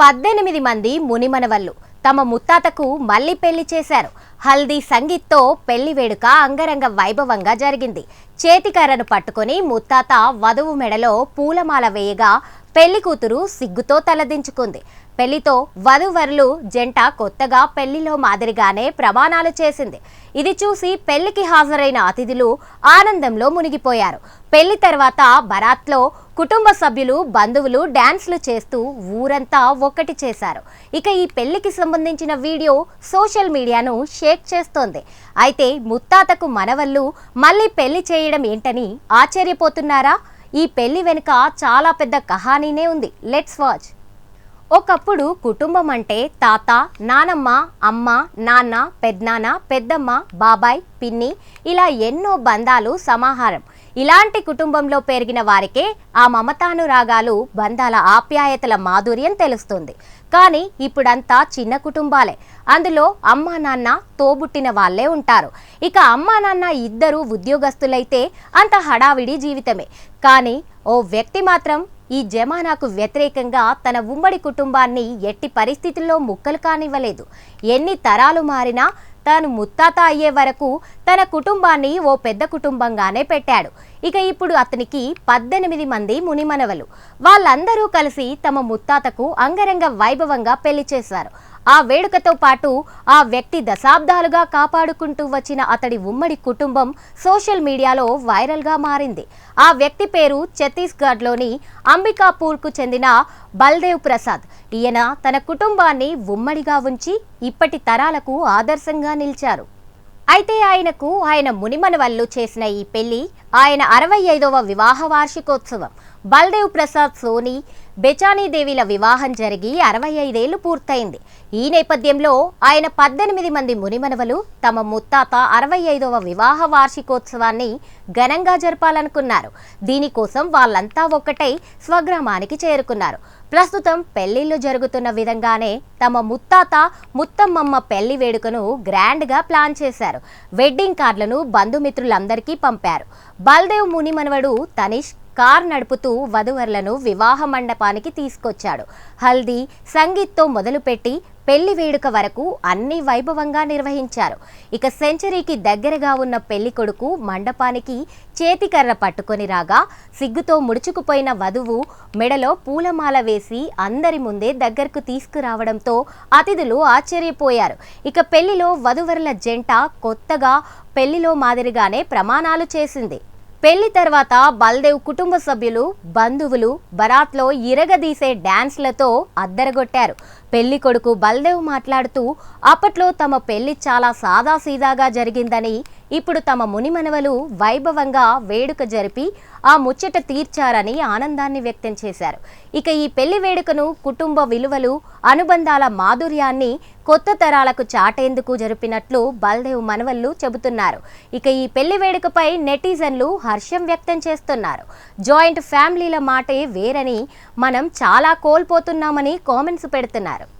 పద్దెనిమిది మంది మునిమనవళ్ళు తమ ముత్తాతకు మళ్ళీ పెళ్ళి చేశారు. హల్దీ సంగీత్తో పెళ్ళి వేడుక అంగరంగ వైభవంగా జరిగింది. చేతికర్రను పట్టుకొని ముత్తాత వధువు మెడలో పూలమాల వేయగా పెళ్ళి కూతురు సిగ్గుతో తలదించుకుంది. పెళ్ళితో వధువరులు జంట కొత్తగా పెళ్ళిలో మాదిరిగానే ప్రమాణాలు చేసింది. ఇది చూసి పెళ్ళికి హాజరైన అతిథులు ఆనందంలో మునిగిపోయారు. పెళ్ళి తర్వాత బరాత్లో కుటుంబ సభ్యులు బంధువులు డ్యాన్స్లు చేస్తూ ఊరంతా ఒక్కటి చేశారు. ఇక ఈ పెళ్ళికి సంబంధించిన వీడియో సోషల్ మీడియాను షేక్ చేస్తోంది. అయితే ముత్తాతకు మనవళ్ళు మళ్ళీ పెళ్ళి చేయడం ఏంటని ఆశ్చర్యపోతున్నారా? ఈ పెళ్ళి వెనుక చాలా పెద్ద కహానీనే ఉంది. Let's watch. ఒకప్పుడు కుటుంబం అంటే తాత నానమ్మ అమ్మ నాన్న పెద్దనాన్న పెద్దమ్మ బాబాయ్ పిన్ని ఇలా ఎన్నో బంధాలు సమాహారం. ఇలాంటి కుటుంబంలో పెరిగిన వారికే ఆ మమతానురాగాలు బంధాల ఆప్యాయతల మాధుర్యం తెలుస్తుంది. కానీ ఇప్పుడంతా చిన్న కుటుంబాలే. అందులో అమ్మా నాన్న తోబుట్టిన వాళ్ళే ఉంటారు. ఇక అమ్మా నాన్న ఇద్దరు ఉద్యోగస్తులైతే అంత హడావిడి జీవితమే. కానీ ఓ వ్యక్తి మాత్రం ఈ జమానాకు వ్యతిరేకంగా తన ఉమ్మడి కుటుంబాన్ని ఎట్టి పరిస్థితుల్లో ముక్కలు కానివ్వలేదు. ఎన్ని తరాలు మారినా తాను ముత్తాత అయ్యే వరకు తన కుటుంబాన్ని ఓ పెద్ద కుటుంబంగానే పెట్టాడు. ఇక ఇప్పుడు అతనికి పద్దెనిమిది మంది మునిమనవలు. వాళ్ళందరూ కలిసి తమ ముత్తాతకు అంగరంగ వైభవంగా పెళ్ళి చేశారు. ఆ వేడుకతో పాటు ఆ వ్యక్తి దశాబ్దాలుగా కాపాడుకుంటూ వచ్చిన అతడి ఉమ్మడి కుటుంబం సోషల్ మీడియాలో వైరల్గా మారింది. ఆ వ్యక్తి పేరు ఛత్తీస్గఢ్లోని అంబికాపూర్కు చెందిన బల్దేవ్ ప్రసాద్. ఈయన తన కుటుంబాన్ని ఉమ్మడిగా ఉంచి ఇప్పటి తరాలకు ఆదర్శంగా నిలిచారు. అయితే ఆయనకు ఆయన మునిమనవల్లు చేసిన ఈ పెళ్ళి ఆయన అరవై ఐదవ వివాహ వార్షికోత్సవం. బల్దేవ్ ప్రసాద్ సోని బెచానీదేవిల వివాహం జరిగి అరవై ఐదేళ్ళు పూర్తయింది. ఈ నేపథ్యంలో ఆయన పద్దెనిమిది మంది మునిమనవలు తమ ముత్తాత అరవై ఐదవ వివాహ వార్షికోత్సవాన్ని ఘనంగా జరపాలనుకున్నారు. దీనికోసం వాళ్ళంతా ఒక్కటై స్వగ్రామానికి చేరుకున్నారు. ప్రస్తుతం పెళ్ళిళ్ళు జరుగుతున్న విధంగానే తమ ముత్తాత ముత్తమ్మమ్మ పెళ్ళి వేడుకను గ్రాండ్గా ప్లాన్ చేశారు. వెడ్డింగ్ కార్డులను బంధుమిత్రులందరికీ పంపారు. బల్దేవ్ ముని మనవడు తనిష్ కార్ నడుపుతూ వధువరులను వివాహ మండపానికి తీసుకొచ్చాడు. హల్దీ సంగీత్తో మొదలుపెట్టి పెళ్ళి వేడుక వరకు అన్ని వైభవంగా నిర్వహించారు. ఇక సెంచరీకి దగ్గరగా ఉన్న పెళ్ళి కొడుకు మండపానికి చేతికర్ర పట్టుకొని రాగా సిగ్గుతో ముడుచుకుపోయిన వధువు మెడలో పూలమాల వేసి అందరి ముందే దగ్గరకు తీసుకురావడంతో అతిథులు ఆశ్చర్యపోయారు. ఇక పెళ్ళిలో వధువరుల జంట కొత్తగా పెళ్ళిలో మాదిరిగానే ప్రమాణాలు చేసింది. పెళ్ళి తర్వాత బల్దేవ్ కుటుంబ సభ్యులు బంధువులు బరాత్లో ఇరగదీసే డ్యాన్స్లతో అద్దరగొట్టారు. పెళ్ళి కొడుకు బల్దేవ్ మాట్లాడుతూ అప్పట్లో తమ పెళ్ళి చాలా సాదాసీదాగా జరిగిందని ఇప్పుడు తమ మునిమనవలు వైభవంగా వేడుక జరిపి ఆ ముచ్చట తీర్చారని ఆనందాన్ని వ్యక్తం చేశారు. ఇక ఈ పెళ్ళి వేడుకను కుటుంబ విలువలు అనుబంధాల మాధుర్యాన్ని కొత్త తరాలకు చాటేందుకు జరిపినట్లు బల్దేవ్ మనవళ్ళు చెబుతున్నారు. ఇక ఈ పెళ్ళి వేడుకపై నెటిజన్లు హర్షం వ్యక్తం చేస్తున్నారు. జాయింట్ ఫ్యామిలీల మాటే వేరని మనం చాలా కోల్పోతున్నామని కామెంట్స్ పెడుతున్నారు.